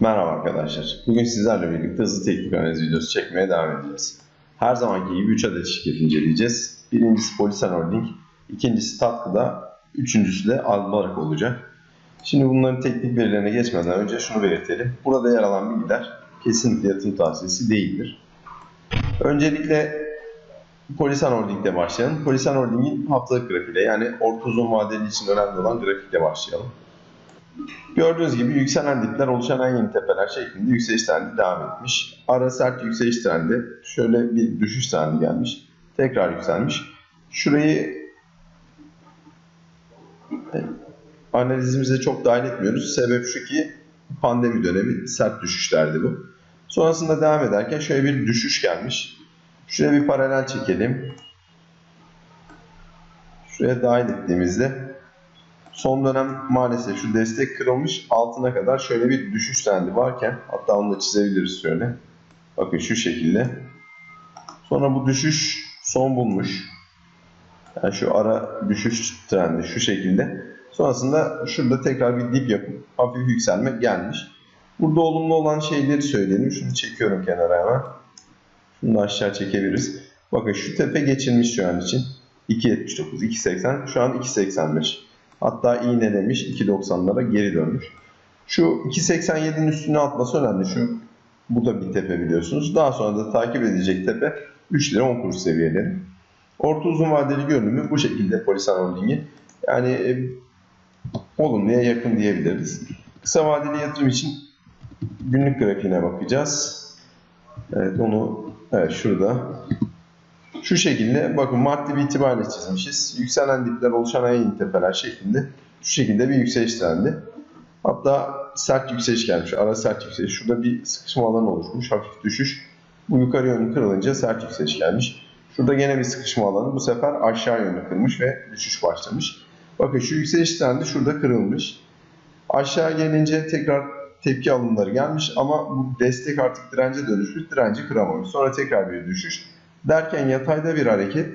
Merhaba arkadaşlar. Bugün sizlerle birlikte hızlı teknik analiz videosu çekmeye devam edeceğiz. Her zamanki gibi 3 adet şirket inceleyeceğiz. Birincisi Polisan Holding, ikincisi Tatkı'da, üçüncüsü de Albarak olacak. Şimdi bunların teknik verilerine geçmeden önce şunu belirtelim. Burada yer alan bilgiler kesinlikle yatırım tavsiyesi değildir. Öncelikle Polisan Holding'de başlayalım. Polisan Holding'in haftalık grafiğiyle yani orta uzun vadeli için önemli olan grafikle başlayalım. Gördüğünüz gibi yükselen dipler oluşan en yeni tepeler şeklinde yükseliş trendi devam etmiş. Ara sert yükseliş trendi şöyle bir düşüş trendi gelmiş. Tekrar yükselmiş. Şurayı analizimize çok dahil etmiyoruz. Sebep şu ki pandemi dönemi sert düşüşlerdi bu. Sonrasında devam ederken şöyle bir düşüş gelmiş. Şuraya bir paralel çekelim. Şuraya dahil ettiğimizde son dönem maalesef şu destek kırılmış altına kadar şöyle bir düşüş trendi varken hatta onu da çizebiliriz şöyle. Bakın şu şekilde. Sonra bu düşüş son bulmuş. Yani şu ara düşüş trendi şu şekilde. Sonrasında şurada tekrar bir dip yapıp hafif yükselme gelmiş. Burada olumlu olan şeyleri söyleyelim. Şunu çekiyorum kenara hemen. Şunu da aşağı çekebiliriz. Bakın şu tepe geçilmiş şu an için. 2.79, 2.80. Şu an 2.85. Hatta iğnelemiş 2.90'lara geri dönmüş. Şu 2.87'nin üstüne atması önemli. Şu bu da bir tepe biliyorsunuz. Daha sonra da takip edecek tepe 3 lira 10 kuruş seviyeleri. Orta uzun vadeli görünümü bu şekilde Polisan Holding'in. Yani e, olumluya yakın diyebiliriz. Kısa vadeli yatırım için günlük grafiğine bakacağız. Evet onu evet şurada. Şu şekilde bakın Mart dibi itibariyle çizmişiz. Yükselen dipler oluşan en tepeler şeklinde şu şekilde bir yükseliş trendi. Hatta sert yükseliş gelmiş. Ara sert yükseliş. Şurada bir sıkışma alanı oluşmuş. Hafif düşüş. Bu yukarı yönlü kırılınca sert yükseliş gelmiş. Şurada gene bir sıkışma alanı. Bu sefer aşağı yönlü kırmış ve düşüş başlamış. Bakın şu yükseliş trendi şurada kırılmış. Aşağı gelince tekrar tepki alımları gelmiş ama bu destek artık dirence dönüşmüş. Direnci kıramamış. Sonra tekrar bir düşüş. Derken yatayda bir hareket.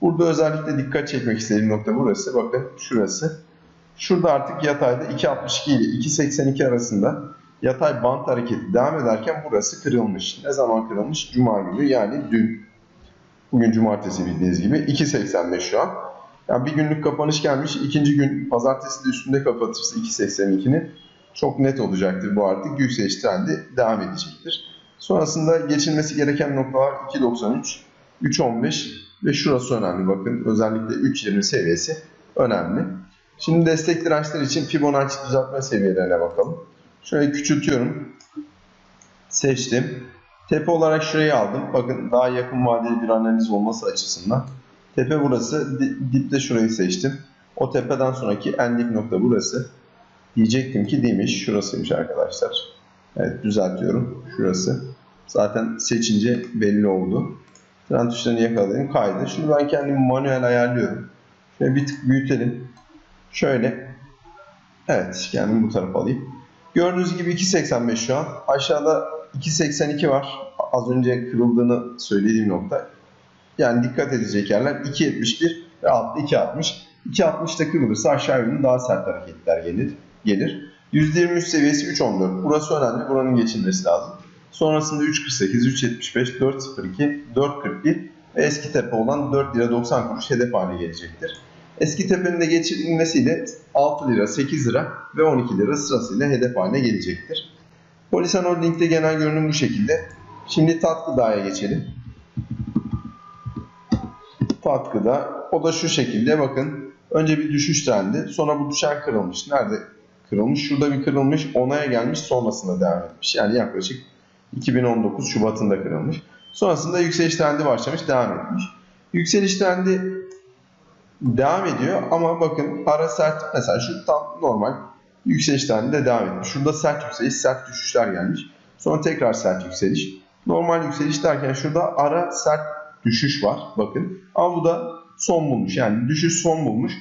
Burada özellikle dikkat çekmek istediğim nokta burası. Bakın şurası. Şurada artık yatayda 2.62 ile 2.82 arasında yatay bant hareketi devam ederken burası kırılmış. Ne zaman kırılmış? Cuma günü yani dün. Bugün cumartesi bildiğiniz gibi 2.85 şu an. Yani bir günlük kapanış gelmiş. ikinci gün pazartesi de üstünde kapatırsa 2.82'nin çok net olacaktır bu artık. Yükseliş trendi devam edecektir. Sonrasında geçilmesi gereken noktalar 2.93, 3.15 ve şurası önemli. Bakın özellikle 3.20 seviyesi önemli. Şimdi destek dirençler için Fibonacci düzeltme seviyelerine bakalım. Şöyle küçültüyorum. Seçtim. Tepe olarak şurayı aldım. Bakın daha yakın vadeli bir analiz olması açısından. Tepe burası. Dipte şurayı seçtim. O tepeden sonraki en dip nokta burası. Diyecektim ki değilmiş. Şurasıymış arkadaşlar. Evet düzeltiyorum. Şurası. Zaten seçince belli oldu. Tren tuşlarını yakaladım. Kaydı. Şimdi ben kendimi manuel ayarlıyorum. Şöyle bir tık büyütelim. Şöyle. Evet. Kendimi bu tarafa alayım. Gördüğünüz gibi 2.85 şu an. Aşağıda 2.82 var. Az önce kırıldığını söylediğim nokta. Yani dikkat edecek yerler 2.71 ve altta 2.60. 2.60'da kırılırsa aşağı yönlü daha sert hareketler gelir. gelir. %23 seviyesi 3.14. Burası önemli. Buranın geçilmesi lazım. Sonrasında 3.48, 3.75, 4.02, 4.41 ve eski tepe olan 4 lira 90 kuruş hedef haline gelecektir. Eski tepenin de geçirilmesiyle 6 lira, 8 lira ve 12 lira sırasıyla hedef haline gelecektir. Polisan Holding'de genel görünüm bu şekilde. Şimdi Tatkıdağ'a geçelim. Tatkıda o da şu şekilde bakın. Önce bir düşüş trendi. Sonra bu düşen kırılmış. Nerede kırılmış? Şurada bir kırılmış. Onaya gelmiş. Sonrasında devam etmiş. Yani yaklaşık 2019 Şubat'ında kırılmış. Sonrasında yükseliş trendi başlamış. Devam etmiş. Yükseliş trendi devam ediyor ama bakın para sert mesela şu tam normal yükseliş trendinde devam etmiş. Şurada sert yükseliş, sert düşüşler gelmiş. Sonra tekrar sert yükseliş. Normal yükseliş derken şurada ara sert düşüş var bakın. Ama bu da son bulmuş. Yani düşüş son bulmuş.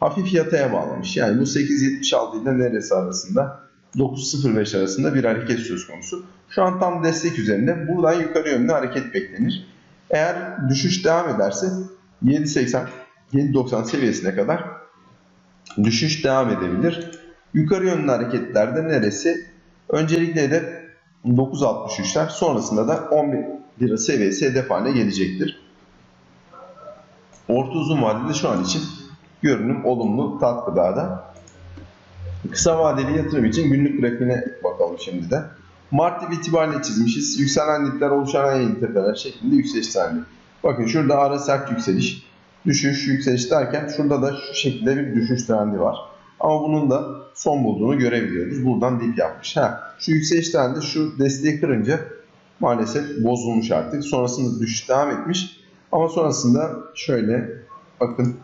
Hafif yataya bağlamış. Yani bu 8.76 ile neresi arasında? 9.05 arasında bir hareket söz konusu. Şu an tam destek üzerinde. Buradan yukarı yönlü hareket beklenir. Eğer düşüş devam ederse 7.80 7.90 seviyesine kadar düşüş devam edebilir. Yukarı yönlü hareketlerde neresi? Öncelikle hedef 9.63'ler sonrasında da 11 lira seviyesi hedef haline gelecektir. Orta uzun vadede şu an için görünüm olumlu tat gıdada. Kısa vadeli yatırım için günlük grafiğine bakalım şimdi de. Mart dip itibariyle çizmişiz. Yükselen dipler oluşan yeni tepeler şeklinde yükseliş trendi. Bakın şurada ara sert yükseliş, düşüş, yükseliş derken şurada da şu şekilde bir düşüş trendi var. Ama bunun da son bulduğunu görebiliyoruz. Buradan dip yapmış. Ha, şu yükseliş trendi şu desteği kırınca maalesef bozulmuş artık. Sonrasında düşüş devam etmiş. Ama sonrasında şöyle bakın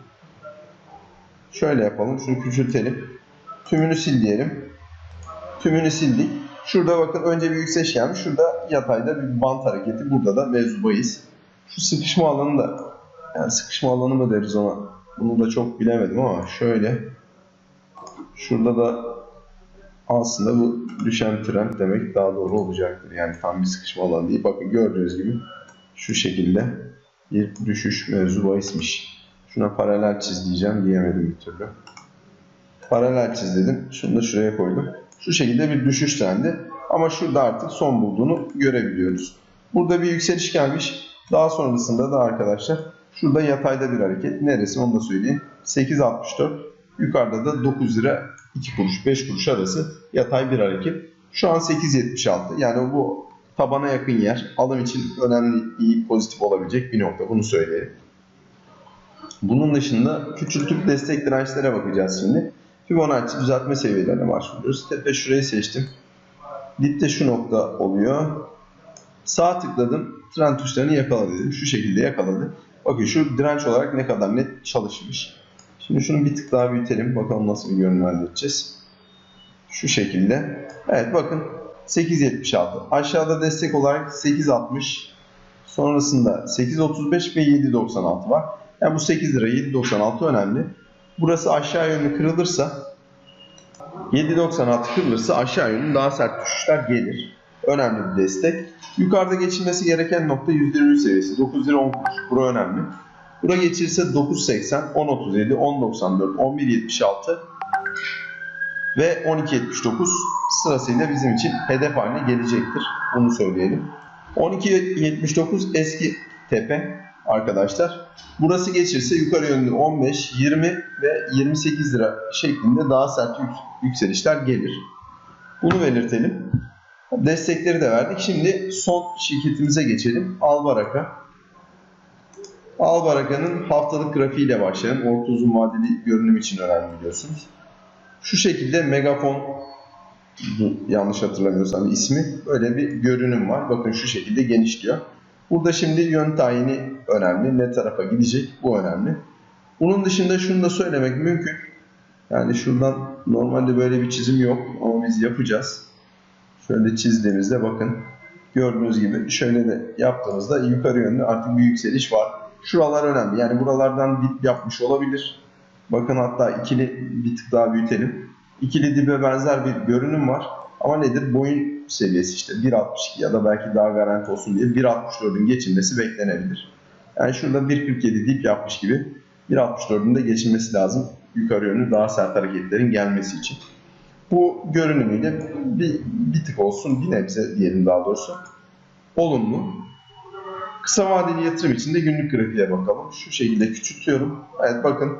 şöyle yapalım. Şunu küçültelim. Tümünü sil diyelim. Tümünü sildik. Şurada bakın önce bir yükseliş gelmiş. Şurada yatayda bir bant hareketi. Burada da mevzubayız. Şu sıkışma alanı da yani sıkışma alanı mı deriz ona? Bunu da çok bilemedim ama şöyle şurada da aslında bu düşen trend demek daha doğru olacaktır. Yani tam bir sıkışma alanı değil. Bakın gördüğünüz gibi şu şekilde bir düşüş mevzu bahismiş. Şuna paralel çiz diyeceğim diyemedim bir türlü. Paralel çiz dedim. Şunu da şuraya koydum. Şu şekilde bir düşüş trendi. Ama şurada artık son bulduğunu görebiliyoruz. Burada bir yükseliş gelmiş. Daha sonrasında da arkadaşlar şurada yatayda bir hareket. Neresi onu da söyleyeyim. 8.64. Yukarıda da 9 lira 2 kuruş 5 kuruş arası yatay bir hareket. Şu an 8.76. Yani bu tabana yakın yer. Alım için önemli, iyi, pozitif olabilecek bir nokta. Bunu söyleyelim. Bunun dışında küçültüp destek dirençlere bakacağız şimdi. Fibonacci düzeltme seviyelerine başvuruyoruz. Tepe şurayı seçtim. Dipte şu nokta oluyor. Sağ tıkladım. Trend tuşlarını yakala dedim. Şu şekilde yakaladı. Bakın şu direnç olarak ne kadar net çalışmış. Şimdi şunu bir tık daha büyütelim. Bakalım nasıl bir görünüm elde edeceğiz. Şu şekilde. Evet bakın 8.76. Aşağıda destek olarak 8.60. Sonrasında 8.35 ve 7.96 var. Yani bu 8 lira 7.96 önemli. Burası aşağı yönlü kırılırsa 7.96 kırılırsa aşağı yönlü daha sert düşüşler gelir. Önemli bir destek. Yukarıda geçilmesi gereken nokta 123 seviyesi. 9 lira 10 kuruş. Bura önemli. Bura geçirse 9.80, 10.37, 10.94, 11.76 ve 12.79 sırasıyla bizim için hedef haline gelecektir. Bunu söyleyelim. 12.79 eski tepe arkadaşlar. Burası geçirse yukarı yönlü 15, 20 ve 28 lira şeklinde daha sert yükselişler gelir. Bunu belirtelim. Destekleri de verdik. Şimdi son şirketimize geçelim. Albaraka. Albaraka'nın haftalık grafiğiyle başlayalım. Orta uzun vadeli görünüm için önemli biliyorsunuz. Şu şekilde megafon yanlış hatırlamıyorsam ismi böyle bir görünüm var. Bakın şu şekilde genişliyor. Burada şimdi yön tayini önemli. Ne tarafa gidecek bu önemli. Bunun dışında şunu da söylemek mümkün. Yani şuradan normalde böyle bir çizim yok ama biz yapacağız. Şöyle çizdiğimizde bakın gördüğünüz gibi şöyle de yaptığımızda yukarı yönlü artık bir yükseliş var. Şuralar önemli. Yani buralardan dip yapmış olabilir. Bakın hatta ikili bir tık daha büyütelim. İkili dibe benzer bir görünüm var. Ama nedir? Boyun seviyesi işte 1.62 ya da belki daha garanti olsun diye 1.64'ün geçilmesi beklenebilir. Yani şurada 1.47 dip yapmış gibi 1.64'ün de geçilmesi lazım. Yukarı yönlü daha sert hareketlerin gelmesi için. Bu görünümüyle bir, bir tık olsun bir nebze diyelim daha doğrusu. Olumlu. Kısa vadeli yatırım için de günlük grafiğe bakalım. Şu şekilde küçültüyorum. Evet bakın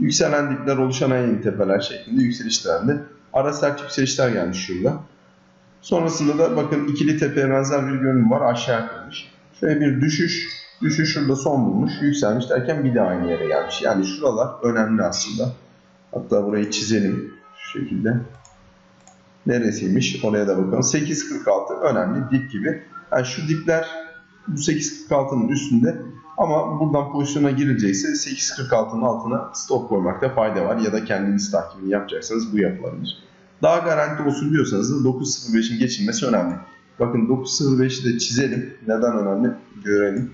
yükselen dipler oluşan en yeni tepeler şeklinde yükseliş trendi. Ara sert yükselişler gelmiş şurada. Sonrasında da bakın ikili tepeye benzer bir görünüm var. Aşağı kırmış. Şöyle bir düşüş. Düşüş şurada son bulmuş. Yükselmiş derken bir de aynı yere gelmiş. Yani şuralar önemli aslında. Hatta burayı çizelim. Şu şekilde. Neresiymiş? Oraya da bakalım. 8.46 önemli dip gibi. Yani şu dipler bu 8.46'nın üstünde ama buradan pozisyona girilecekse 8.46'nın altına stop koymakta fayda var ya da kendiniz takibini yapacaksanız bu yapılabilir. Daha garanti olsun diyorsanız da 9.05'in geçilmesi önemli. Bakın 9.05'i de çizelim. Neden önemli? Görelim.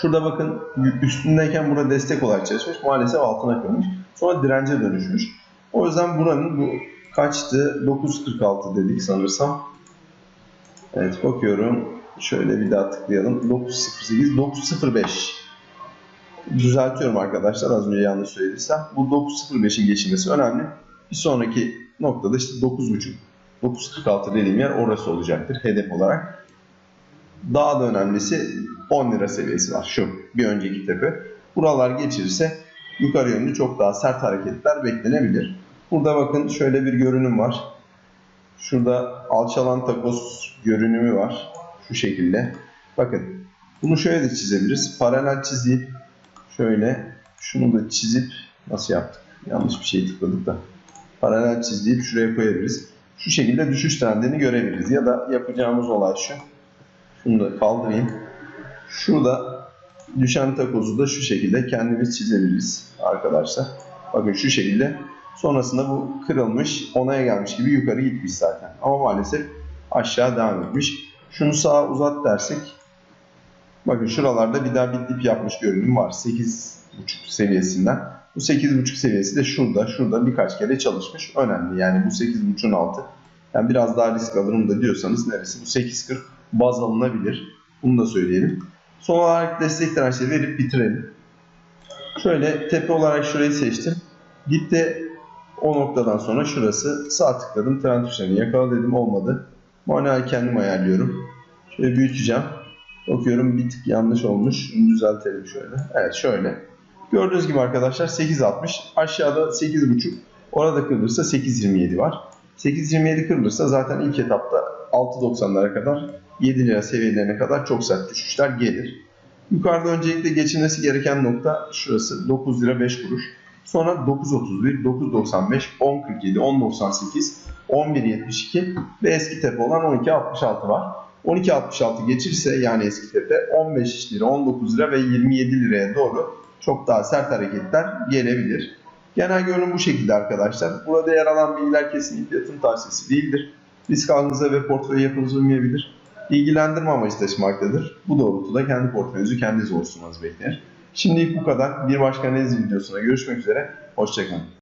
Şurada bakın üstündeyken burada destek olarak çalışmış. Maalesef altına kırmış. Sonra dirence dönüşmüş. O yüzden buranın bu kaçtı? 9.46 dedik sanırsam. Evet bakıyorum. Şöyle bir daha tıklayalım. 908, 905. Düzeltiyorum arkadaşlar az önce yanlış söylediysem. Bu 905'in geçilmesi önemli. Bir sonraki noktada işte 9.5 9.46 dediğim yer orası olacaktır hedef olarak. Daha da önemlisi 10 lira seviyesi var şu bir önceki tepe. Buralar geçirirse yukarı yönlü çok daha sert hareketler beklenebilir. Burada bakın şöyle bir görünüm var. Şurada alçalan takoz görünümü var. Şu şekilde. Bakın bunu şöyle de çizebiliriz. Paralel çizip şöyle şunu da çizip nasıl yaptık? Yanlış bir şey tıkladık da. Paralel çizip şuraya koyabiliriz. Şu şekilde düşüş trendini görebiliriz. Ya da yapacağımız olay şu. Şunu da kaldırayım. Şurada düşen takozu da şu şekilde kendimiz çizebiliriz arkadaşlar. Bakın şu şekilde. Sonrasında bu kırılmış, onaya gelmiş gibi yukarı gitmiş zaten. Ama maalesef aşağı devam etmiş. Şunu sağa uzat dersek bakın şuralarda bir daha bir dip yapmış görünüm var. 8.5 seviyesinden. Bu 8.5 seviyesi de şurada, şurada birkaç kere çalışmış. Önemli yani bu 8.5'un altı. Yani biraz daha risk alırım da diyorsanız neresi? Bu 8.40 baz alınabilir. Bunu da söyleyelim. Son olarak destek dirençleri verip bitirelim. Şöyle tepe olarak şurayı seçtim. Dipte o noktadan sonra şurası sağ tıkladım. Trend tuşlarını yakala dedim olmadı. Manuel kendim ayarlıyorum. Şöyle büyüteceğim. Bakıyorum bir tık yanlış olmuş. Düzeltelim şöyle. Evet şöyle. Gördüğünüz gibi arkadaşlar 8.60. Aşağıda 8.5. Orada kırılırsa 8.27 var. 8.27 kırılırsa zaten ilk etapta 6.90'lara kadar 7 lira seviyelerine kadar çok sert düşüşler gelir. Yukarıda öncelikle geçilmesi gereken nokta şurası 9 lira 5 kuruş. Sonra 9.31, 9.95, 10.47, 10.98, 11.72 ve eski tepe olan 12.66 var. 12.66 geçirse yani eski tepe 15 lira, 19 lira ve 27 liraya doğru çok daha sert hareketler gelebilir. Genel görünüm bu şekilde arkadaşlar. Burada yer alan bilgiler kesinlikle yatırım tavsiyesi değildir. Risk algınıza ve portföy yapınıza uymayabilir. İlgilendirme amacı taşımaktadır. Bu doğrultuda kendi portföyünüzü kendiniz oluşturmanız beklenir. Şimdilik bu kadar. Bir başka analiz videosuna görüşmek üzere. Hoşçakalın.